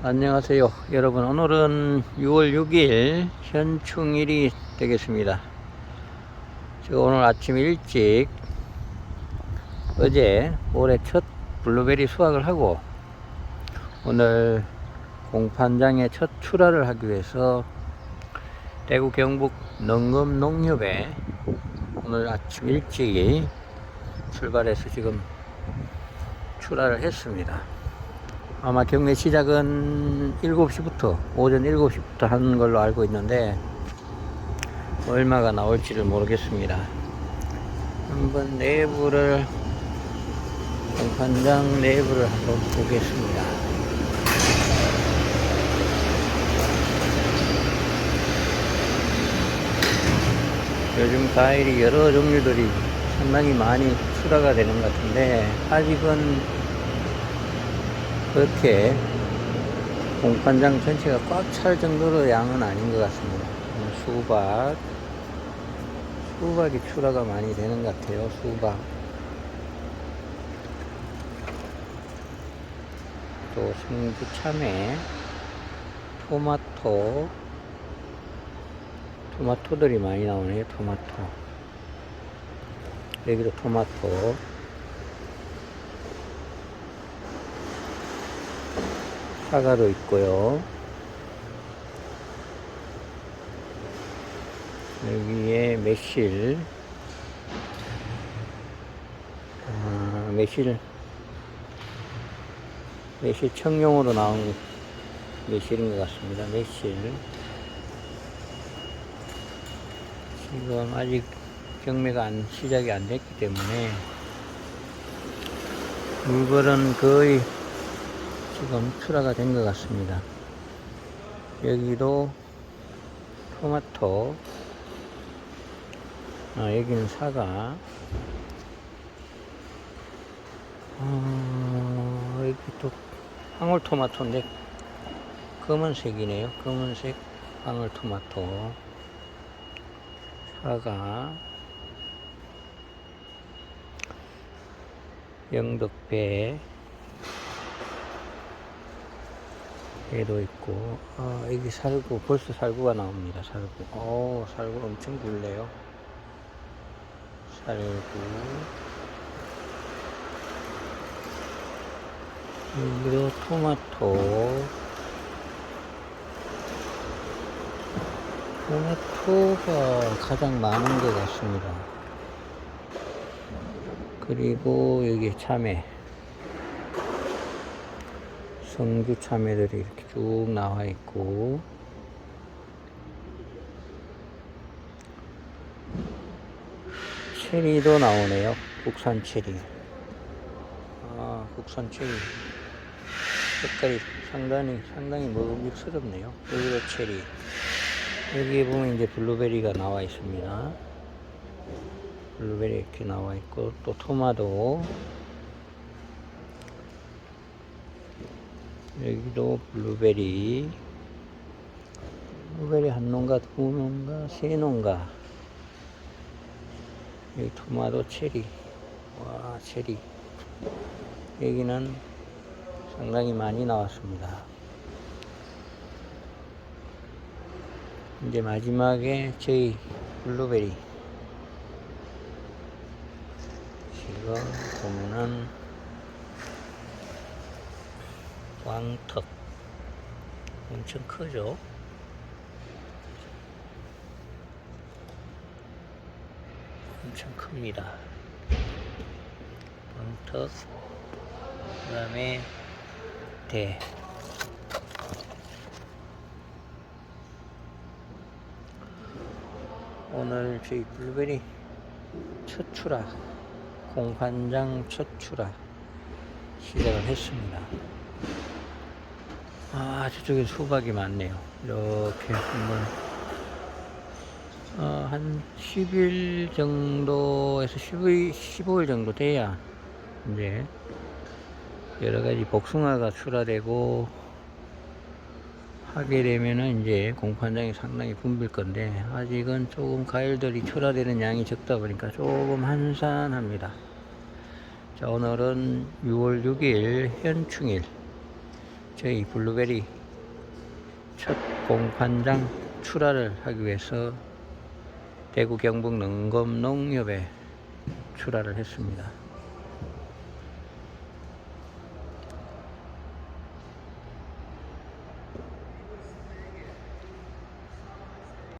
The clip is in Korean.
안녕하세요. 여러분, 오늘은 6월 6일 현충일이 되겠습니다. 제가 오늘 아침 일찍 어제 올해 첫 블루베리 수확을 하고 오늘 공판장에 첫 출하를 하기 위해서 대구 경북 능금 농협에 오늘 아침 일찍 출발해서 지금 출하를 했습니다. 아마 경매 시작은 7시부터, 오전 7시부터 하는 걸로 알고 있는데, 얼마가 나올지를 모르겠습니다. 한번 내부를, 공판장 내부를 한번 보겠습니다. 요즘 과일이 여러 종류들이 상당히 많이 출하가 되는 것 같은데, 아직은 그렇게 공판장 전체가 꽉 찰 정도로 양은 아닌 것 같습니다. 음, 수박, 수박이 출하가 많이 되는 것 같아요. 수박. 또 참외, 토마토, 토마토들이 많이 나오네요. 토마토. 여기도 토마토. 사과도 있고요. 여기에 매실, 아, 매실, 매실 청룡으로 나온 매실인 것 같습니다. 매실. 지금 아직 경매가 안, 시작이 안 됐기 때문에 물건은 거의 지금 출하가 된 것 같습니다. 여기도 토마토, 아, 여기는 사과, 아, 여기 또 방울토마토인데 검은색이네요. 검은색 방울토마토, 사과, 영덕배, 얘도 있고 아 여기 살구 벌써 살구가 나옵니다 살구. 오 살구 엄청 굵네요. 살구. 여기도 토마토. 토마토가 가장 많은 것 같습니다. 그리고 여기 참외 성주 참외들이 이렇게 쭉 나와 있고 체리도 나오네요. 국산 체리. 아, 국산 체리. 색깔이 상당히 상당히 먹음직스럽네요. 여기도 체리. 여기 보면 이제 블루베리가 나와 있습니다. 블루베리 이렇게 나와 있고 또 토마토 여기도 블루베리. 블루베리 한 농가 두 농가 세 농가. 여기 토마토 체리. 와 체리. 여기는 상당히 많이 나왔습니다. 이제 마지막에 저희 블루베리. 지금 보면은 왕턱. 엄청 크죠? 엄청 큽니다. 왕턱. 그 다음에 대. 오늘 저희 블루베리 첫 출하 공판장 첫 출하 시작을 했습니다 아, 저쪽에 수박이 많네요. 이렇게 한번, 어, 한 10일 정도에서 15일, 15일 정도 돼야, 이제, 여러 가지 복숭아가 출하되고, 하게 되면은 이제 공판장이 상당히 붐빌 건데, 아직은 조금 과일들이 출하되는 양이 적다 보니까 조금 한산합니다. 자, 오늘은 6월 6일 현충일. 저희 블루베리 첫 공판장 출하를 하기 위해서 대구 경북 능검 농협에 출하를 했습니다.